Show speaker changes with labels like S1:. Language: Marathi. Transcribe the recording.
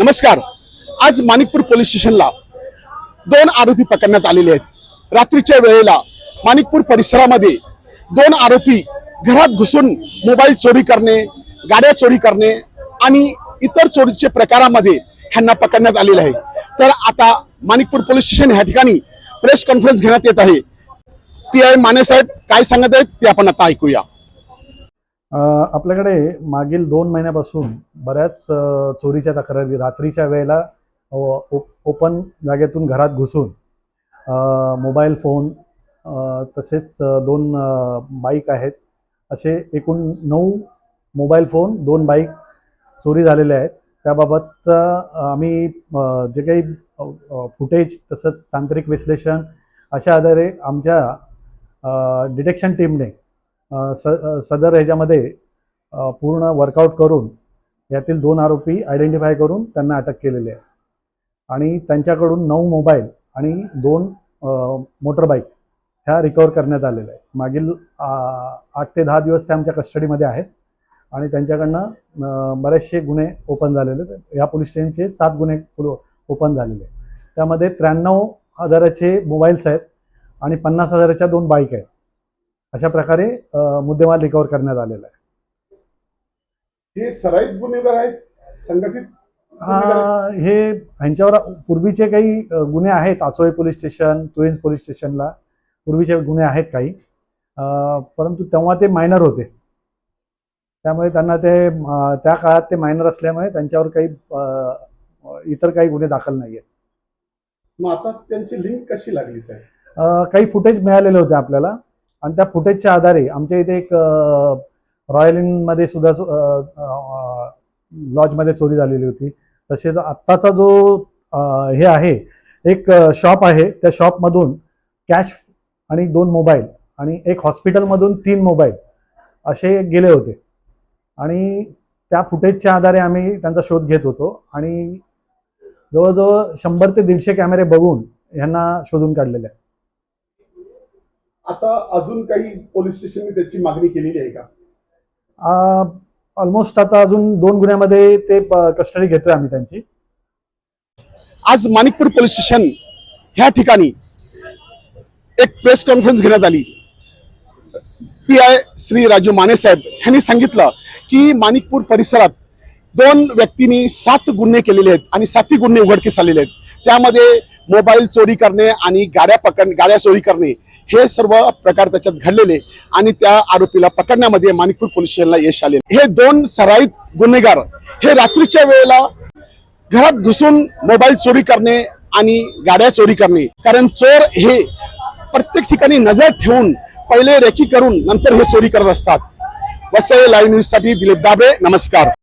S1: नमस्कार. आज माणिकपूर पोलीस स्टेशनला दोन आरोपी पकडण्यात आलेले आहेत. रात्रीच्या वेळेला माणिकपूर परिसरामध्ये दोन आरोपी घरात घुसून मोबाईल चोरी करणे गाड्या चोरी करणे आणि इतर चोरीचे प्रकारामध्ये ह्यांना पकडण्यात आलेले आहे. तर आता माणिकपूर पोलीस स्टेशन ह्या ठिकाणी प्रेस कॉन्फरन्स घेण्यात येत आहे. पी आय माने साहेब काय सांगत आहेत ते आपण आता ऐकूया.
S2: आपल्याकडे मागील दोन महिन्यापासून बऱ्याच चोरीच्या तक्रारी रात्रीच्या वेळेला ओपन जागेतून घरात घुसून मोबाईल फोन तसेच दोन बाईक आहेत. असे एकूण नऊ मोबाईल फोन दोन बाईक चोरी झालेले आहेत. त्याबाबतचा आम्ही जे काही फुटेज तसंच तांत्रिक विश्लेषण अशा आधारे आमच्या डिटेक्शन टीमने स सदर ह्याच्यामध्ये पूर्ण वर्कआउट करून यातील दोन आरोपी आयडेंटिफाय करून त्यांना अटक केलेली आहे. आणि त्यांच्याकडून नऊ मोबाईल आणि दोन मोटर बाईक ह्या रिकवर करण्यात आलेल्या आहे मागील आठ ते दहा दिवस त्या आमच्या कस्टडीमध्ये आहेत. आणि त्यांच्याकडनं बरेचसे गुन्हे ओपन झालेले आहेत. या पोलीस स्टेशनचे सात गुन्हे ओपन झालेले आहेत. त्यामध्ये त्र्याण्णव हजाराचे मोबाईल्स आहेत आणि पन्नास हजाराच्या दोन बाईक आहेत. अशा प्रकारे मुद्देमाल रिकवर करण्यात आलेला आहे.
S1: हे सराईत गुन्हेगार आहेत? संघटित
S2: हा हे ह्यांच्यावर पूर्वीचे काही गुन्हे आहेत. आचोळे पोलीस स्टेशन तुयन्स पोलीस स्टेशनला पूर्वीचे गुन्हे आहेत काही. परंतु तेव्हा ते मायनर होते. त्यामुळे त्यांना ते त्या काळात ते मायनर असल्यामुळे त्यांच्यावर काही इतर काही गुन्हे दाखल नाही आहेत
S1: मग आता त्यांची लिंक कशी लागली साहेब?
S2: काही फुटेज मिळालेले होते आपल्याला. आणि त्या फुटेजच्या आधारे आमच्या इथे एक रॉयल इनमध्ये सुद्धा लॉजमध्ये चोरी झालेली होती. तसेच आत्ताचा जो हे आहे एक शॉप आहे. त्या शॉपमधून कॅश आणि दोन मोबाईल आणि एक हॉस्पिटलमधून तीन मोबाईल असे गेले होते. आणि त्या फुटेजच्या आधारे आम्ही त्यांचा शोध घेत होतो आणि जवळजवळ शंभर ते दीडशे कॅमेरे बघून ह्यांना शोधून काढलेले आहे
S1: आता अजून काही पोलीस स्टेशनने त्याची मागणी केलेली आहे का?
S2: ऑलमोस्ट आता अजून दोन गुन्ह्यामध्ये ते कस्टडी घेतोय आम्ही त्यांची.
S1: आज माणिकपूर पोलीस स्टेशन ह्या ठिकाणी एक प्रेस कॉन्फरन्स घेण्यात आली. पी आय श्री राजू माने साहेब यांनी सांगितलं की माणिकपूर परिसरात दोन व्यक्तींनी सात गुन्हे केलेले आहेत आणि सातही गुन्हे उघडकीस आलेले आहेत. त्यामध्ये मोबाईल चोरी करणे आणि गाड्या पकड गाड्या चोरी करणे हे सर्व प्रकार त्याच्यात घडलेले आणि त्या आरोपीला पकडण्यामध्ये माणिकपूर पोलीस स्टेशनला यश आले हे दोन सराईत गुन्हेगार हे रात्रीच्या वेळेला घरात घुसून मोबाईल चोरी करणे आणि गाड्या चोरी करणे. कारण चोर हे प्रत्येक ठिकाणी नजर ठेवून पहिले रेकी करून नंतर हे चोरी करत असतात. वसई लाईव्ह न्यूजसाठी दिलीप दाबे नमस्कार.